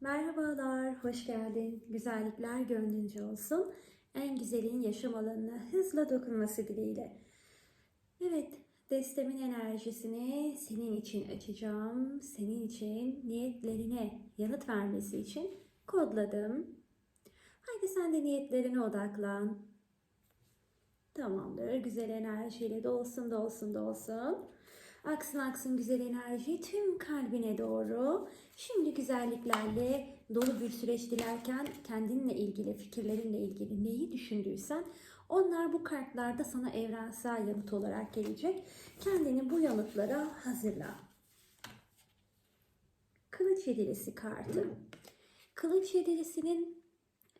Merhabalar, hoş geldin. Güzellikler gönlünce olsun. En güzelin yaşam alanına hızla dokunması dileğiyle. Evet, destemin enerjisini senin için açacağım. Senin için niyetlerine yanıt vermesi için kodladım. Haydi sen de niyetlerine odaklan. Tamamdır. Güzel enerjiyle dolsun, dolsun, dolsun. Aksın aksın güzel enerji tüm kalbine doğru. Şimdi güzelliklerle dolu bir süreç dilerken kendinle ilgili, fikirlerinle ilgili neyi düşündüysen onlar bu kartlarda sana evrensel yanıt olarak gelecek. Kendini bu yanıtlara hazırla. Kılıç yedilisi kartı. Kılıç yedilisinin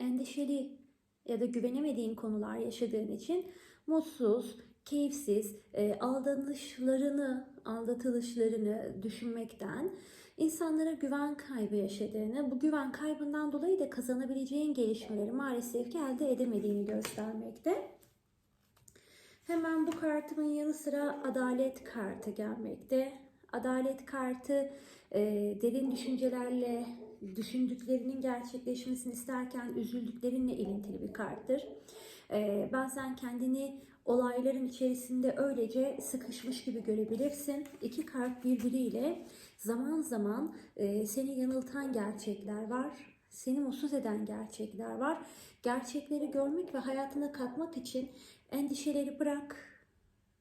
endişeli ya da güvenemediğin konular yaşadığın için mutsuz, keyifsiz, e, aldanışlarını, aldatılışlarını düşünmekten insanlara güven kaybı yaşadığını, bu güven kaybından dolayı da kazanabileceğin gelişmeleri maalesef ki elde edemediğini göstermekte. Hemen bu kartımın yanı sıra adalet kartı gelmekte. Adalet kartı e, derin düşüncelerle düşündüklerinin gerçekleşmesini isterken üzüldüklerinle ilintili bir karttır. E, bazen kendini olayların içerisinde öylece sıkışmış gibi görebilirsin. İki kart birbiriyle zaman zaman e, seni yanıltan gerçekler var. Seni mutsuz eden gerçekler var. Gerçekleri görmek ve hayatına katmak için endişeleri bırak.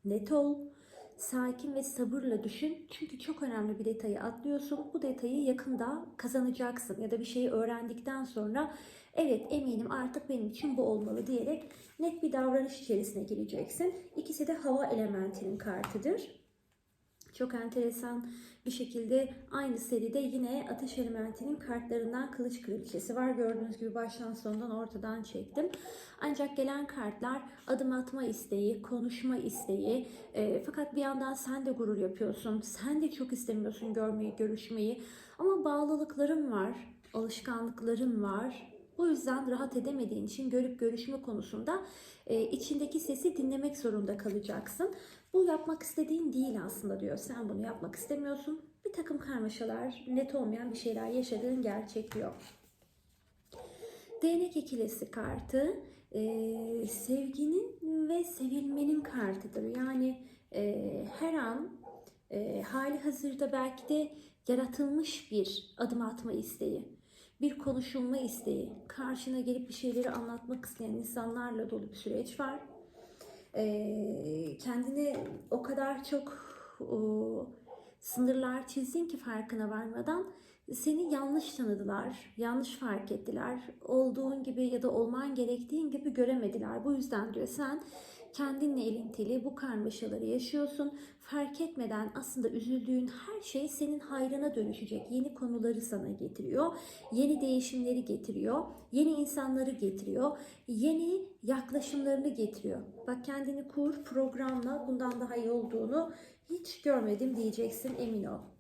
Net ol. Sakin ve sabırla düşün. Çünkü çok önemli bir detayı atlıyorsun. Bu detayı yakında kazanacaksın. Ya da bir şeyi öğrendikten sonra evet eminim artık benim için bu olmalı diyerek net bir davranış içerisine gireceksin. İkisi de hava elementinin kartıdır. Çok enteresan bir şekilde aynı seride yine ateş elementinin kartlarından kılıç kraliçesi var. Gördüğünüz gibi baştan sondan ortadan çektim. Ancak gelen kartlar adım atma isteği, konuşma isteği. E, fakat bir yandan sen de gurur yapıyorsun. Sen de çok istemiyorsun görmeyi, görüşmeyi. Ama bağlılıkların var, alışkanlıkların var. Bu yüzden rahat edemediğin için görüp görüşme konusunda e, içindeki sesi dinlemek zorunda kalacaksın. Bu yapmak istediğin değil aslında diyor. Sen bunu yapmak istemiyorsun. Bir takım karmaşalar, net olmayan bir şeyler yaşadığın gerçek diyor. Değnek ikilisi kartı e, sevginin ve sevilmenin kartıdır. Yani e, her an e, hali hazırda belki de yaratılmış bir adım atma isteği bir konuşulma isteği, karşına gelip bir şeyleri anlatmak isteyen insanlarla dolu bir süreç var. Ee, kendine o kadar çok o, sınırlar çizdin ki farkına varmadan seni yanlış tanıdılar, yanlış fark ettiler. Olduğun gibi ya da olman gerektiğin gibi göremediler. Bu yüzden diyor sen kendinle ilintili bu karmaşaları yaşıyorsun. Fark etmeden aslında üzüldüğün her şey senin hayrına dönüşecek. Yeni konuları sana getiriyor. Yeni değişimleri getiriyor. Yeni insanları getiriyor. Yeni yaklaşımlarını getiriyor. Bak kendini kur, programla bundan daha iyi olduğunu hiç görmedim diyeceksin emin ol.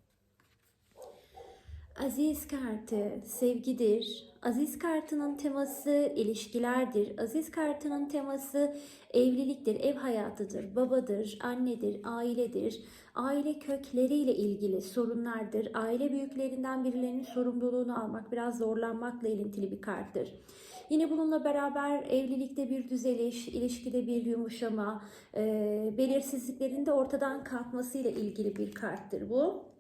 Aziz kartı sevgidir. Aziz kartının teması ilişkilerdir. Aziz kartının teması evliliktir, ev hayatıdır, babadır, annedir, ailedir. Aile kökleriyle ilgili sorunlardır. Aile büyüklerinden birilerinin sorumluluğunu almak, biraz zorlanmakla ilintili bir karttır. Yine bununla beraber evlilikte bir düzeliş, ilişkide bir yumuşama, e, belirsizliklerin de ortadan kalkmasıyla ilgili bir karttır bu.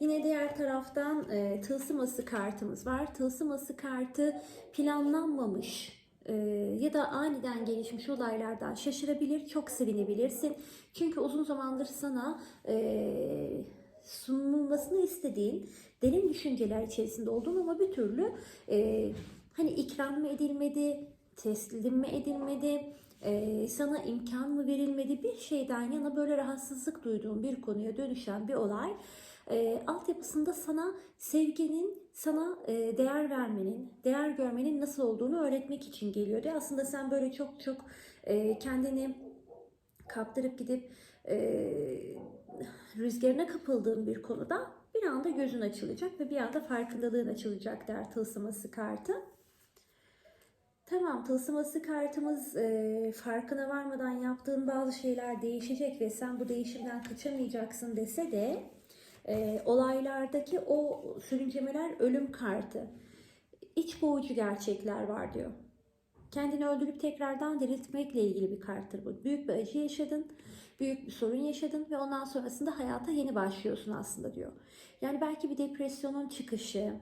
Yine diğer taraftan e, tılsım kartımız var. Tılsım ası kartı planlanmamış e, ya da aniden gelişmiş olaylardan şaşırabilir, çok sevinebilirsin. Çünkü uzun zamandır sana e, sunulmasını istediğin derin düşünceler içerisinde oldun ama bir türlü e, hani ikram mı edilmedi, teslim mi edilmedi, e, sana imkan mı verilmedi bir şeyden yana böyle rahatsızlık duyduğun bir konuya dönüşen bir olay e, altyapısında sana sevginin, sana e, değer vermenin, değer görmenin nasıl olduğunu öğretmek için geliyor diye. Aslında sen böyle çok çok e, kendini kaptırıp gidip e, rüzgarına kapıldığın bir konuda bir anda gözün açılacak ve bir anda farkındalığın açılacak der tılsıması kartı. Tamam tılsıması kartımız e, farkına varmadan yaptığın bazı şeyler değişecek ve sen bu değişimden kaçamayacaksın dese de e, olaylardaki o sürüncemeler ölüm kartı. İç boğucu gerçekler var diyor. Kendini öldürüp tekrardan diriltmekle ilgili bir karttır bu. Büyük bir acı yaşadın, büyük bir sorun yaşadın ve ondan sonrasında hayata yeni başlıyorsun aslında diyor. Yani belki bir depresyonun çıkışı,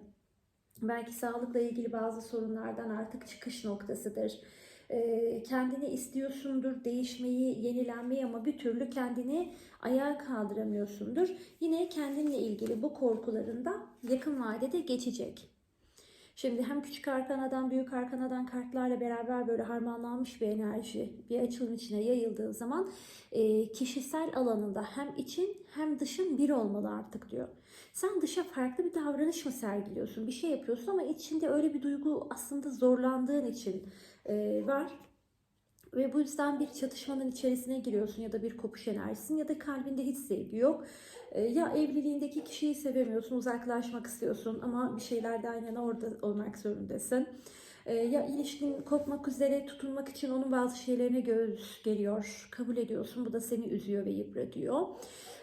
belki sağlıkla ilgili bazı sorunlardan artık çıkış noktasıdır. Ee, kendini istiyorsundur, değişmeyi, yenilenmeyi ama bir türlü kendini ayağa kaldıramıyorsundur. Yine kendinle ilgili bu korkularında yakın vadede geçecek. Şimdi hem küçük arkanadan büyük arkanadan kartlarla beraber böyle harmanlanmış bir enerji bir açılım içine yayıldığı zaman e, kişisel alanında hem için hem dışın bir olmalı artık diyor. Sen dışa farklı bir davranış mı sergiliyorsun? Bir şey yapıyorsun ama içinde öyle bir duygu aslında zorlandığın için var. Ve bu yüzden bir çatışmanın içerisine giriyorsun ya da bir kopuş enerjisin ya da kalbinde hiç sevgi yok. E, Ya evliliğindeki kişiyi sevemiyorsun, uzaklaşmak istiyorsun ama bir şeylerden yana orada olmak zorundasın. E, Ya ilişkin kopmak üzere tutunmak için onun bazı şeylerine göz geliyor, kabul ediyorsun. Bu da seni üzüyor ve yıpratıyor.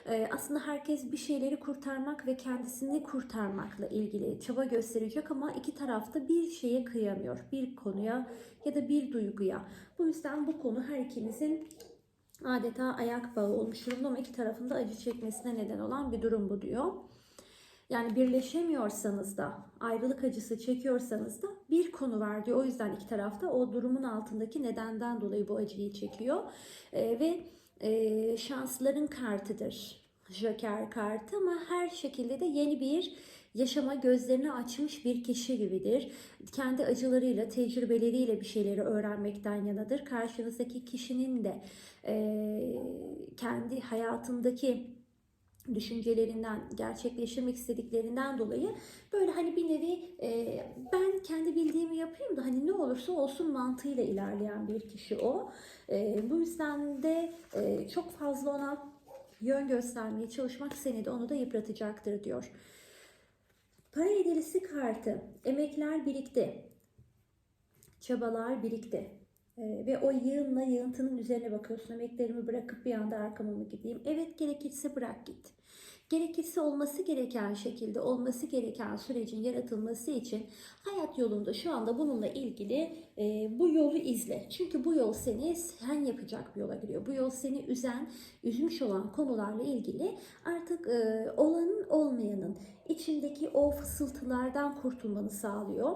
E, Aslında herkes bir şeyleri kurtarmak ve kendisini kurtarmakla ilgili çaba gösterecek ama iki tarafta bir şeye kıyamıyor. Bir konuya ya da bir duyguya. Bu yüzden bu konu her ikinizin adeta ayak bağı olmuş durumda ama iki tarafında acı çekmesine neden olan bir durum bu diyor. Yani birleşemiyorsanız da, ayrılık acısı çekiyorsanız da bir konu var diyor. O yüzden iki tarafta o durumun altındaki nedenden dolayı bu acıyı çekiyor. Ee, ve e, şansların kartıdır. Joker kartı ama her şekilde de yeni bir yaşama gözlerini açmış bir kişi gibidir. Kendi acılarıyla, tecrübeleriyle bir şeyleri öğrenmekten yanadır. Karşınızdaki kişinin de e, kendi hayatındaki düşüncelerinden, gerçekleştirmek istediklerinden dolayı böyle hani bir nevi e, ben kendi bildiğimi yapayım da hani ne olursa olsun mantığıyla ilerleyen bir kişi o. E, bu yüzden de e, çok fazla ona yön göstermeye çalışmak seni de onu da yıpratacaktır diyor. Para hediyesi kartı. Emekler birikti. Çabalar birikti. Ee, ve o yığınla yığıntının üzerine bakıyorsun. Emeklerimi bırakıp bir anda arkama mı gideyim? Evet gerekirse bırak git. Gerekirse olması gereken şekilde olması gereken sürecin yaratılması için hayat yolunda şu anda bununla ilgili e, bu yolu izle. Çünkü bu yol seni sen yapacak bir yola giriyor. Bu yol seni üzen, üzmüş olan konularla ilgili artık e, olanın olmayanın içindeki o fısıltılardan kurtulmanı sağlıyor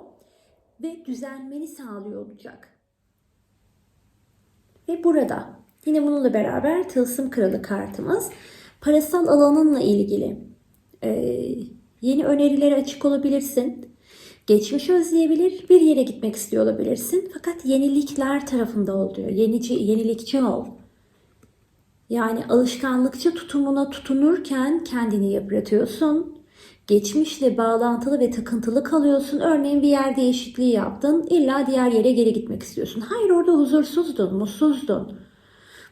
ve düzelmeni sağlıyor olacak. Ve burada yine bununla beraber tılsım kralı kartımız parasal alanınla ilgili e, yeni önerilere açık olabilirsin. Geçmiş özleyebilir, bir yere gitmek istiyor olabilirsin. Fakat yenilikler tarafında ol diyor. Yenici, yenilikçi ol. Yani alışkanlıkçı tutumuna tutunurken kendini yıpratıyorsun. Geçmişle bağlantılı ve takıntılı kalıyorsun. Örneğin bir yer değişikliği yaptın. İlla diğer yere geri gitmek istiyorsun. Hayır orada huzursuzdun, mutsuzdun.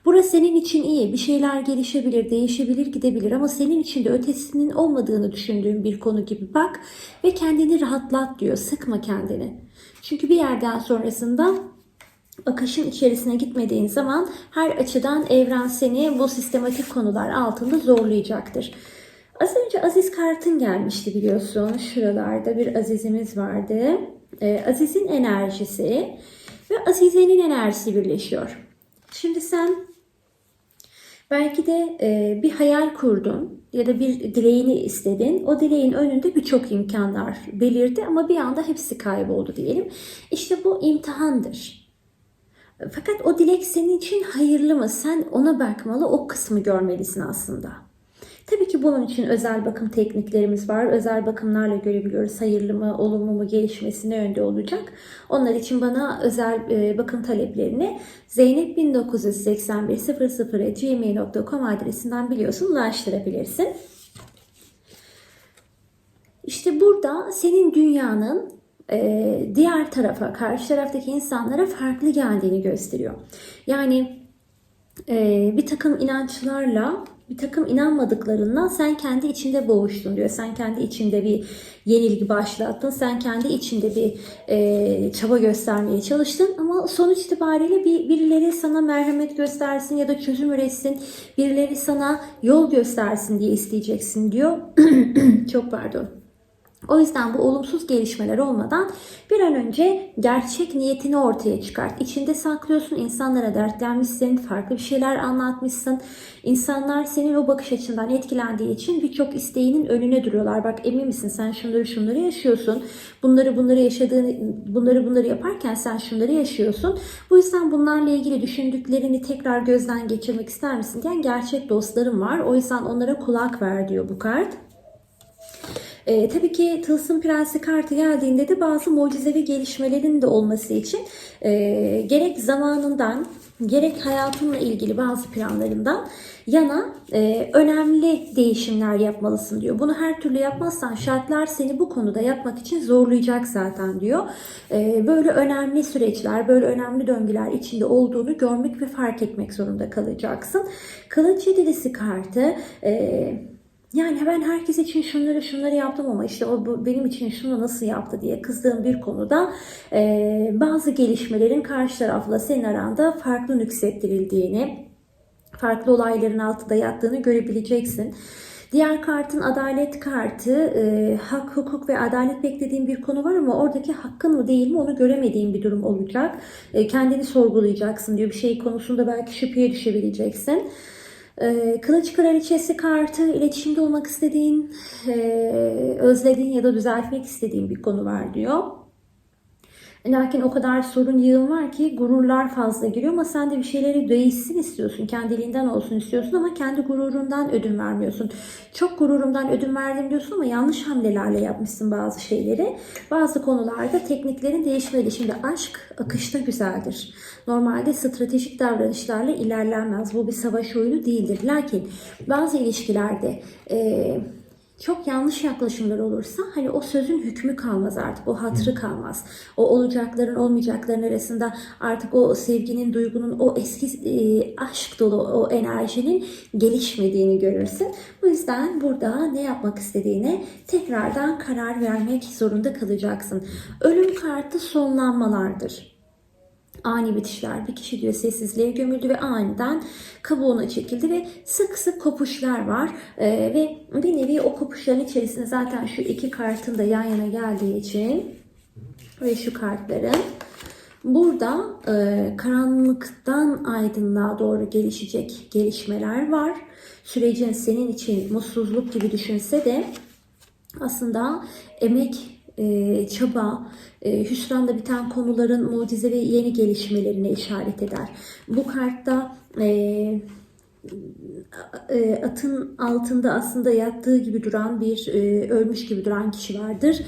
Burası senin için iyi. Bir şeyler gelişebilir, değişebilir, gidebilir ama senin için de ötesinin olmadığını düşündüğün bir konu gibi bak ve kendini rahatlat diyor. Sıkma kendini. Çünkü bir yerden sonrasında akışın içerisine gitmediğin zaman her açıdan evren seni bu sistematik konular altında zorlayacaktır. Az önce Aziz kartın gelmişti biliyorsun. Şuralarda bir Aziz'imiz vardı. Ee, Aziz'in enerjisi ve Azize'nin enerjisi birleşiyor. Şimdi sen belki de e, bir hayal kurdun ya da bir dileğini istedin. O dileğin önünde birçok imkanlar belirdi ama bir anda hepsi kayboldu diyelim. İşte bu imtihandır. Fakat o dilek senin için hayırlı mı? Sen ona bakmalı, o kısmı görmelisin aslında. Tabii ki bunun için özel bakım tekniklerimiz var. Özel bakımlarla görebiliyoruz. Hayırlı mı, olumlu mu, gelişmesi ne yönde olacak. Onlar için bana özel e, bakım taleplerini zeynep198100gmail.com adresinden biliyorsun ulaştırabilirsin. İşte burada senin dünyanın e, diğer tarafa, karşı taraftaki insanlara farklı geldiğini gösteriyor. Yani e, bir takım inançlarla bir takım inanmadıklarından sen kendi içinde boğuştun diyor. Sen kendi içinde bir yenilgi başlattın. Sen kendi içinde bir e, çaba göstermeye çalıştın. Ama sonuç itibariyle bir, birileri sana merhamet göstersin ya da çözüm üretsin. Birileri sana yol göstersin diye isteyeceksin diyor. Çok pardon. O yüzden bu olumsuz gelişmeler olmadan bir an önce gerçek niyetini ortaya çıkart. İçinde saklıyorsun, insanlara dertlenmişsin, farklı bir şeyler anlatmışsın. İnsanlar senin o bakış açından etkilendiği için birçok isteğinin önüne duruyorlar. Bak emin misin sen şunları şunları yaşıyorsun. Bunları bunları yaşadığını, bunları bunları yaparken sen şunları yaşıyorsun. Bu yüzden bunlarla ilgili düşündüklerini tekrar gözden geçirmek ister misin diyen gerçek dostlarım var. O yüzden onlara kulak ver diyor bu kart. E, tabii ki Tılsım Prensi kartı geldiğinde de bazı mucizevi gelişmelerin de olması için e, gerek zamanından gerek hayatınla ilgili bazı planlarından yana e, önemli değişimler yapmalısın diyor. Bunu her türlü yapmazsan şartlar seni bu konuda yapmak için zorlayacak zaten diyor. E, böyle önemli süreçler, böyle önemli döngüler içinde olduğunu görmek ve fark etmek zorunda kalacaksın. Kılıç yedilisi kartı... E, yani ben herkes için şunları şunları yaptım ama işte o benim için şunu nasıl yaptı diye kızdığım bir konuda e, bazı gelişmelerin karşı tarafla senin aranda farklı nüksettirildiğini, farklı olayların altında yattığını görebileceksin. Diğer kartın adalet kartı, e, hak, hukuk ve adalet beklediğin bir konu var ama oradaki hakkın mı değil mi onu göremediğin bir durum olacak. E, kendini sorgulayacaksın diyor bir şey konusunda belki şüpheye düşebileceksin. Ee, Kılıç Kraliçesi kartı iletişimde olmak istediğin, e, özlediğin ya da düzeltmek istediğin bir konu var diyor. Lakin o kadar sorun yığın var ki gururlar fazla giriyor ama sen de bir şeyleri değişsin istiyorsun. Kendiliğinden olsun istiyorsun ama kendi gururundan ödün vermiyorsun. Çok gururumdan ödün verdim diyorsun ama yanlış hamlelerle yapmışsın bazı şeyleri. Bazı konularda tekniklerin değişmeli. Şimdi aşk akışta güzeldir. Normalde stratejik davranışlarla ilerlenmez. Bu bir savaş oyunu değildir. Lakin bazı ilişkilerde eee çok yanlış yaklaşımlar olursa hani o sözün hükmü kalmaz artık. O hatırı kalmaz. O olacakların olmayacakların arasında artık o sevginin, duygunun, o eski e, aşk dolu o enerjinin gelişmediğini görürsün. Bu yüzden burada ne yapmak istediğine tekrardan karar vermek zorunda kalacaksın. Ölüm kartı sonlanmalardır ani bitişler. Bir kişi diyor sessizliğe gömüldü ve aniden kabuğuna çekildi ve sık sık kopuşlar var. Ee, ve bir nevi o kopuşların içerisinde zaten şu iki kartın da yan yana geldiği için ve şu kartların burada e, karanlıktan aydınlığa doğru gelişecek gelişmeler var. Sürecin senin için mutsuzluk gibi düşünse de aslında emek, e, çaba, e, hüsranda biten konuların mucize ve yeni gelişmelerine işaret eder. Bu kartta e, e, atın altında aslında yattığı gibi duran bir e, ölmüş gibi duran kişi vardır.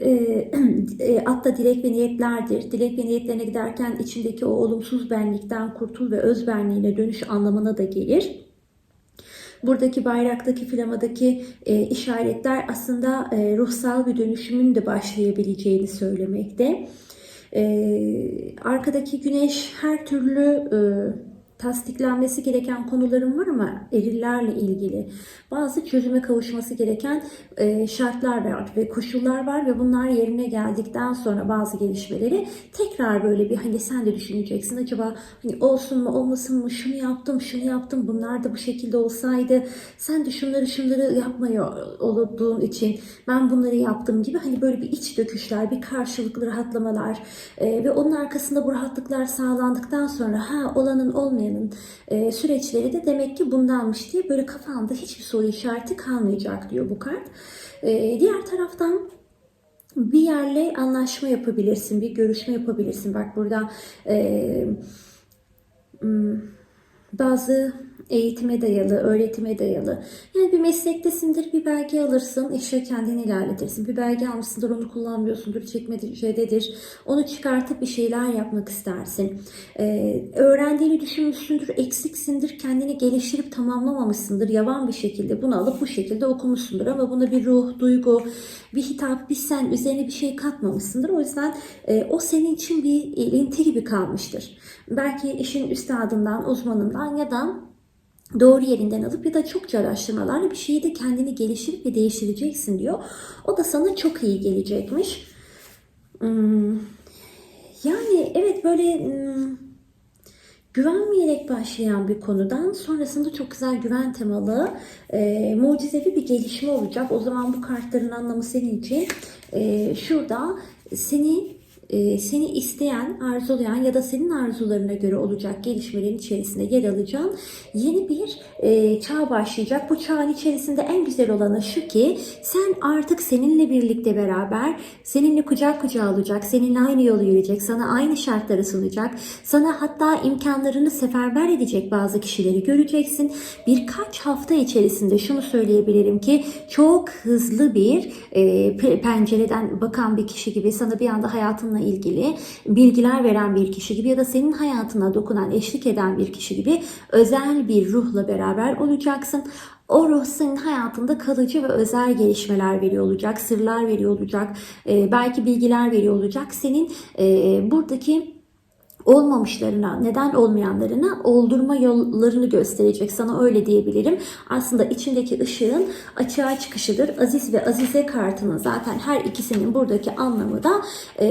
E, e, at da dilek ve niyetlerdir. Dilek ve niyetlerine giderken içindeki o olumsuz benlikten kurtul ve öz benliğine dönüş anlamına da gelir. Buradaki bayraktaki flamadaki e, işaretler aslında e, ruhsal bir dönüşümün de başlayabileceğini söylemekte. E, arkadaki güneş her türlü e, tasdiklenmesi gereken konuların var ama erillerle ilgili. Bazı çözüme kavuşması gereken e, şartlar var ve koşullar var ve bunlar yerine geldikten sonra bazı gelişmeleri tekrar böyle bir hani sen de düşüneceksin. Acaba hani olsun mu olmasın mı şunu yaptım şunu yaptım bunlar da bu şekilde olsaydı sen de şunları şunları yapmıyor olduğun için ben bunları yaptım gibi hani böyle bir iç döküşler bir karşılıklı rahatlamalar e, ve onun arkasında bu rahatlıklar sağlandıktan sonra ha olanın olmayanın e, süreçleri de demek ki bundanmış diye böyle kafanda hiçbir soru işareti kalmayacak diyor bu kart. E, diğer taraftan bir yerle anlaşma yapabilirsin, bir görüşme yapabilirsin. Bak burada e, bazı eğitime dayalı, öğretime dayalı. Yani bir meslektesindir, bir belge alırsın, işe kendini ilerletirsin. Bir belge almışsındır, onu kullanmıyorsundur, çekmecededir. Onu çıkartıp bir şeyler yapmak istersin. Ee, öğrendiğini düşünmüşsündür, eksiksindir, kendini geliştirip tamamlamamışsındır. Yavan bir şekilde bunu alıp bu şekilde okumuşsundur. Ama buna bir ruh, duygu, bir hitap, bir sen üzerine bir şey katmamışsındır. O yüzden e, o senin için bir ilinti gibi kalmıştır. Belki işin üstadından, uzmanından ya da doğru yerinden alıp ya da çokça araştırmalarla bir şeyi de kendini geliştirip ve değiştireceksin diyor. O da sana çok iyi gelecekmiş. Hmm, Yani evet böyle hmm, güvenmeyerek başlayan bir konudan sonrasında çok güzel güven temalı e, mucizevi bir gelişme olacak. O zaman bu kartların anlamı senin için e, şurada seni seni isteyen, arzulayan ya da senin arzularına göre olacak gelişmelerin içerisinde yer alacağın yeni bir e, çağ başlayacak. Bu çağın içerisinde en güzel olanı şu ki sen artık seninle birlikte beraber seninle kucak kucağa olacak, seninle aynı yolu yürüyecek, sana aynı şartları sunacak, sana hatta imkanlarını seferber edecek bazı kişileri göreceksin. Birkaç hafta içerisinde şunu söyleyebilirim ki çok hızlı bir e, pe- pencereden bakan bir kişi gibi sana bir anda hayatınla ilgili bilgiler veren bir kişi gibi ya da senin hayatına dokunan, eşlik eden bir kişi gibi özel bir ruhla beraber olacaksın. O ruh senin hayatında kalıcı ve özel gelişmeler veriyor olacak, sırlar veriyor olacak, e, belki bilgiler veriyor olacak. Senin e, buradaki olmamışlarına, neden olmayanlarına oldurma yollarını gösterecek. Sana öyle diyebilirim. Aslında içindeki ışığın açığa çıkışıdır. Aziz ve Azize kartının zaten her ikisinin buradaki anlamı da e,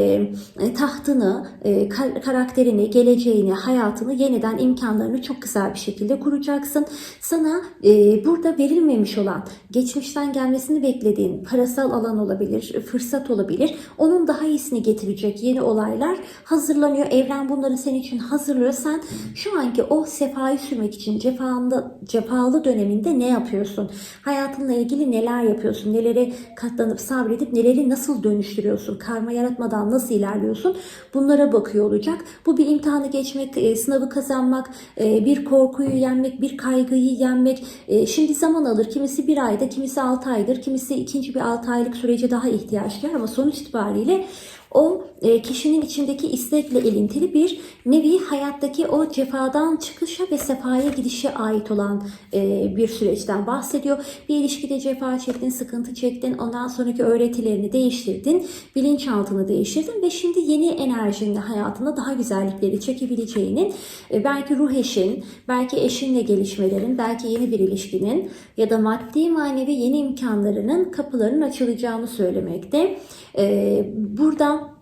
e, tahtını, e, kar- karakterini, geleceğini, hayatını yeniden imkanlarını çok güzel bir şekilde kuracaksın. Sana e, burada verilmemiş olan, geçmişten gelmesini beklediğin parasal alan olabilir, fırsat olabilir. Onun daha iyisini getirecek yeni olaylar hazırlanıyor. Evren bunları senin için hazırlıyor. Sen şu anki o sefayı sürmek için cefaında, cefalı döneminde ne yapıyorsun? Hayatınla ilgili neler yapıyorsun? Nelere katlanıp sabredip neleri nasıl dönüştürüyorsun? Karma yaratmadan nasıl ilerliyorsun? Bunlara bakıyor olacak. Bu bir imtihanı geçmek, e, sınavı kazanmak, e, bir korkuyu yenmek, bir kaygıyı yenmek. E, Şimdi zaman alır. Kimisi bir ayda, kimisi altı aydır, kimisi ikinci bir altı aylık sürece daha ihtiyaç duyar ama sonuç itibariyle o e, kişinin içindeki istekle ilintili bir nevi hayattaki o cefadan çıkışa ve sefaya gidişe ait olan e, bir süreçten bahsediyor. Bir ilişkide cefa çektin, sıkıntı çektin, ondan sonraki öğretilerini değiştirdin, bilinçaltını değiştirdin ve şimdi yeni enerjinle hayatına daha güzellikleri çekebileceğinin e, belki ruh eşin, belki eşinle gelişmelerin, belki yeni bir ilişkinin ya da maddi manevi yeni imkanlarının kapılarının açılacağını söylemekte. E, burada e,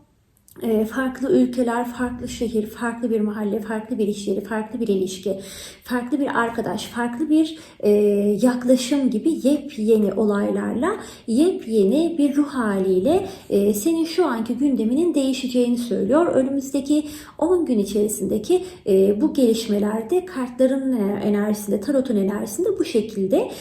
farklı ülkeler, farklı şehir, farklı bir mahalle, farklı bir iş yeri, farklı bir ilişki, farklı bir arkadaş, farklı bir e, yaklaşım gibi yepyeni olaylarla, yepyeni bir ruh haliyle e, senin şu anki gündeminin değişeceğini söylüyor. Önümüzdeki 10 gün içerisindeki e, bu gelişmelerde kartların enerjisinde, tarotun enerjisinde bu şekilde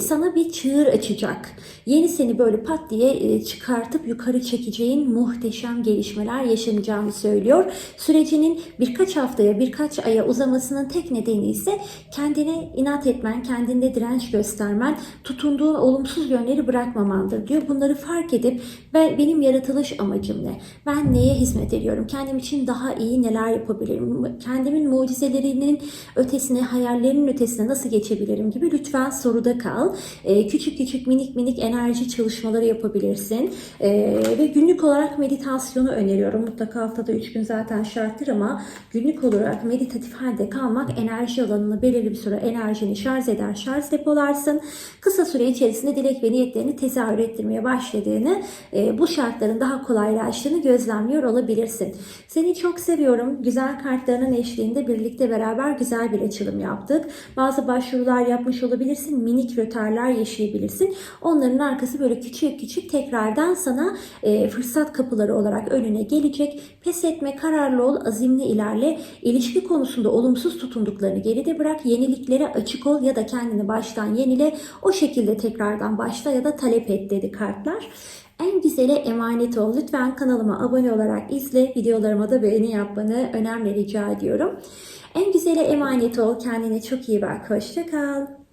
sana bir çığır açacak. Yeni seni böyle pat diye çıkartıp yukarı çekeceğin muhteşem gelişmeler yaşanacağını söylüyor. Sürecinin birkaç haftaya, birkaç aya uzamasının tek nedeni ise kendine inat etmen, kendinde direnç göstermen, tutunduğun olumsuz yönleri bırakmamandır diyor. Bunları fark edip ben, benim yaratılış amacım ne? Ben neye hizmet ediyorum? Kendim için daha iyi neler yapabilirim? Kendimin mucizelerinin ötesine, hayallerinin ötesine nasıl geçebilirim gibi lütfen soruda kal. Ee, küçük küçük minik minik enerji çalışmaları yapabilirsin. Ee, ve günlük olarak meditasyonu öneriyorum. Mutlaka haftada 3 gün zaten şarttır ama günlük olarak meditatif halde kalmak enerji alanını belirli bir süre enerjini şarj eder, şarj depolarsın. Kısa süre içerisinde dilek ve niyetlerini tezahür ettirmeye başladığını, e, bu şartların daha kolaylaştığını gözlemliyor olabilirsin. Seni çok seviyorum. Güzel kartlarının eşliğinde birlikte beraber güzel bir açılım yaptık. Bazı başvurular yapmış olabilirsin. Minik rötarlar yaşayabilirsin. Onların arkası böyle küçük küçük tekrardan sana e, fırsat kapıları olarak önüne gelecek. Pes etme, kararlı ol, azimli ilerle. İlişki konusunda olumsuz tutunduklarını geride bırak. Yeniliklere açık ol ya da kendini baştan yenile. O şekilde tekrardan başla ya da talep et dedi kartlar. En güzele emanet ol. Lütfen kanalıma abone olarak izle. Videolarıma da beğeni yapmanı önemli rica ediyorum. En güzele emanet ol. Kendine çok iyi bak. Hoşça kal.